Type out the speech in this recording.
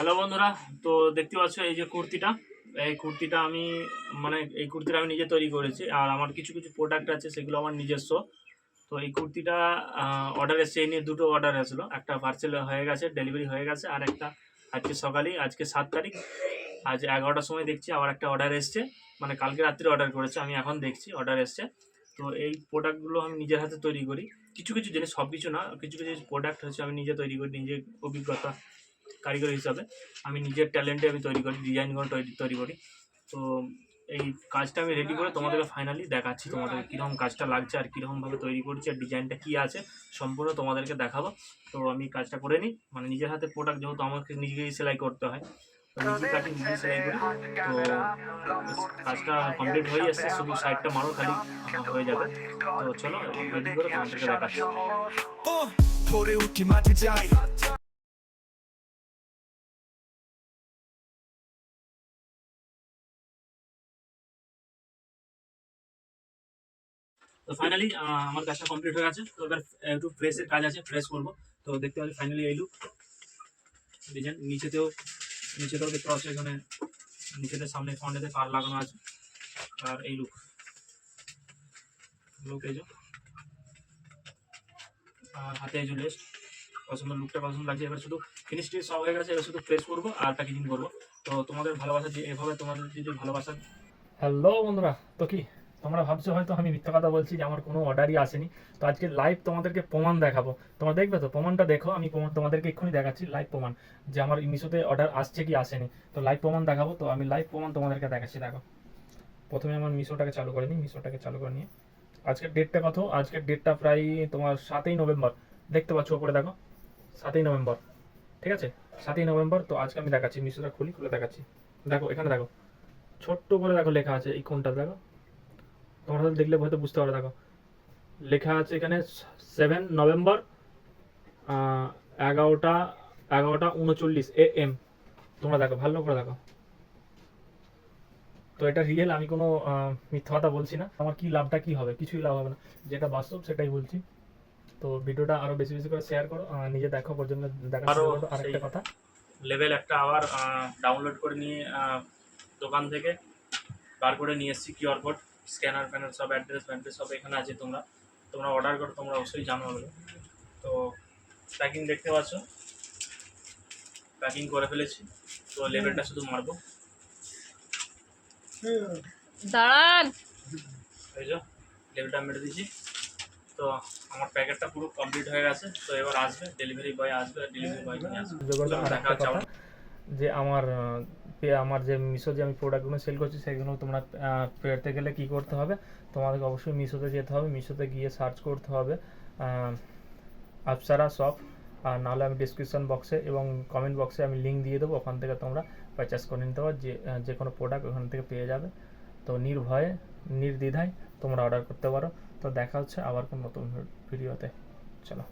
Hello বন্ধুরা। তো দেখতে পাচ্ছ এই যে কুর্তিটা। এই কুর্তিটা আমি মানে এই কুর্তিটা আমি নিজে তৈরি করেছি। আর আমার কিছু কিছু প্রোডাক্ট আছে, সেগুলো আমার নিজস্ব। তো এই কুর্তিটা অর্ডার এসছে, এই নিয়ে দুটো অর্ডার এসেছিল একটা পার্সেল হয়ে গেছে ডেলিভারি হয়ে গেছে, আর একটা আজকে সকালেই, আজকে সাত তারিখ। আজ এগারোটার সময় দেখছি, আবার একটা অর্ডার এসছে। মানে কালকে রাত্রে অর্ডার করেছে, আমি এখন দেখছি অর্ডার এসছে। তো এই প্রোডাক্টগুলো আমি নিজের হাতে তৈরি করি। কিছু কিছু জিনিস সব কিছু না, কিছু কিছু প্রোডাক্ট হচ্ছে, আমি নিজে তৈরি করি নিজে অভিজ্ঞতা। কারিগর হিসাবে। আমি নিজের ট্যালেন্টে আমি তৈরি করি ডিজাইনগুলো তৈরি তৈরি করি। তো এই কাজটা আমি রেডি করে তোমাদেরকে ফাইনালি দেখাচ্ছি তোমাদের কীরকম কাজটা লাগছে আর কীরকমভাবে তৈরি করছি আর ডিজাইনটা কী আছে, সম্পূর্ণ তোমাদেরকে দেখাবো। তো আমি কাজটা করে নিই। মানে নিজের হাতে প্রোডাক্ট যেহেতু আমাকে নিজেকেই সেলাই করতে হয়, তো কাজটা কমপ্লিট হয়ে যাচ্ছে শুধু সাইডটা মারো, খালি হয়ে যাবে। করে উঠি মাঠে যাই। তো ফাইনালি আমার কাজটা কমপ্লিট হয়ে গেছে। তো এবার একটু ফ্রেশের কাজ আছে ফ্রেশ করব। তো দেখতে পাচ্ছি ফাইনালি এই লুক ডিজাইন নিচেতেও নিচেতেও দেখতে পাচ্ছি, এখানে নিচেতে সামনে ফ্রন্টেতে কার লাগানো আছে। আর এই লুক লুক এই আর হাতে এই লেস্ট পছন্দ লুকটা পছন্দ লাগছে, এবার শুধু ফিনিশ টিনিশ সব হয়ে গেছে, এবার শুধু ফ্রেশ করব আর প্যাকেজিং করব। তো তোমাদের ভালোবাসা যে, এভাবে তোমাদের যদি ভালোবাসা। হ্যালো বন্ধুরা, তো কি? তোমরা ভাবছ হয়তো আমি মিথ্যা কথা বলছি যে আমার কোনো অর্ডারই আসেনি। তো আজকে লাইভ তোমাদেরকে প্রমাণ দেখাবো। তোমরা দেখবে তো? প্রমাণটা দেখো। আমি প্রমাণ তোমাদেরকে এক্ষুনি দেখাচ্ছি। লাইভ প্রমাণ। যে আমার মিশোতে অর্ডার আসছে কি আসেনি। তো লাইভ প্রমাণ দেখাবো। তো আমি লাইভ প্রমাণ তোমাদেরকে দেখাচ্ছি। দেখো। প্রথমে আমার মিশোটাকে চালু করে নিই। মিশোটাকে চালু করে নিয়ে। আজকের ডেটটা কত? আজকের ডেটটা প্রায় তোমার সাতই নভেম্বর। দেখতে পাচ্ছ ওপরে দেখো। সাতই নভেম্বর। ঠিক আছে? সাতই নভেম্বর। তো আজকে আমি দেখাচ্ছি। মিশোটা খুলি, খুলে দেখাচ্ছি। দেখো, এখানে দেখো। ছোট্ট করে দেখো লেখা আছে এই কোনটা, দেখো। তোমরা দেখলে হয়তো বুঝতে পারো দেখো। লেখা আছে এখানে সেভেন নভেম্বর এগারোটা এগারোটা উনচল্লিশ এ এম তোমরা দেখো ভালো করে দেখো। তো এটা রিয়েল আমি কোনো মিথ্যা কথা বলছি না। আমার কি লাভটা কি হবে? কিছুই লাভ হবে না। যেটা বাস্তব সেটাই বলছি। তো ভিডিওটা আরও বেশি বেশি করে শেয়ার করো। নিজে দেখো পর্যন্ত দেখা আরও আর একটা কথা। লেভেল একটা আবার ডাউনলোড করে নিয়ে দোকান থেকে বার করে নিয়ে এসেছি কিউআর কোড স্ক্যানার ফ্যানার সব অ্যাড্রেস ফ্যাড্রেস সব এখানে আছে তোমরা। তোমরা অর্ডার করো তোমরা অবশ্যই জানো ওগুলো। তো প্যাকিং দেখতে পাচ্ছ। প্যাকিং করে ফেলেছি। তো লেবেলটা শুধু মারবো। দাঁড়ান। এই যে লেভেলটা মেরে দিয়েছি। তো আমার প্যাকেটটা পুরো কমপ্লিট হয়ে গেছে। তো এবার আসবে ডেলিভারি বয় আসবে ডেলিভারি বয় নিয়ে আসবে। যোগাযোগ দেখা হচ্ছে যে আমার আমার যে মিশো যে আমি প্রোডাক্টগুলো সেল করছি, সেগুলো তোমরা পেতে গেলে কি করতে হবে? তোমাদেরকে অবশ্যই মিশোতে যেতে হবে। মিশোতে গিয়ে সার্চ করতে হবে আপসারা শপ আর নাহলে আমি ডিসক্রিপশন বক্সে এবং কমেন্ট বক্সে আমি লিঙ্ক দিয়ে দেবো, ওখান থেকে তোমরা পারচেস করে নিতে পারো। যে যে কোনো প্রোডাক্ট ওখান থেকে পেয়ে যাবে। তো নির্ভয়ে, নির্দ্বিধায় তোমরা অর্ডার করতে পারো। তো দেখা হচ্ছে আবার কোনো নতুন ভিডিওতে। চলো।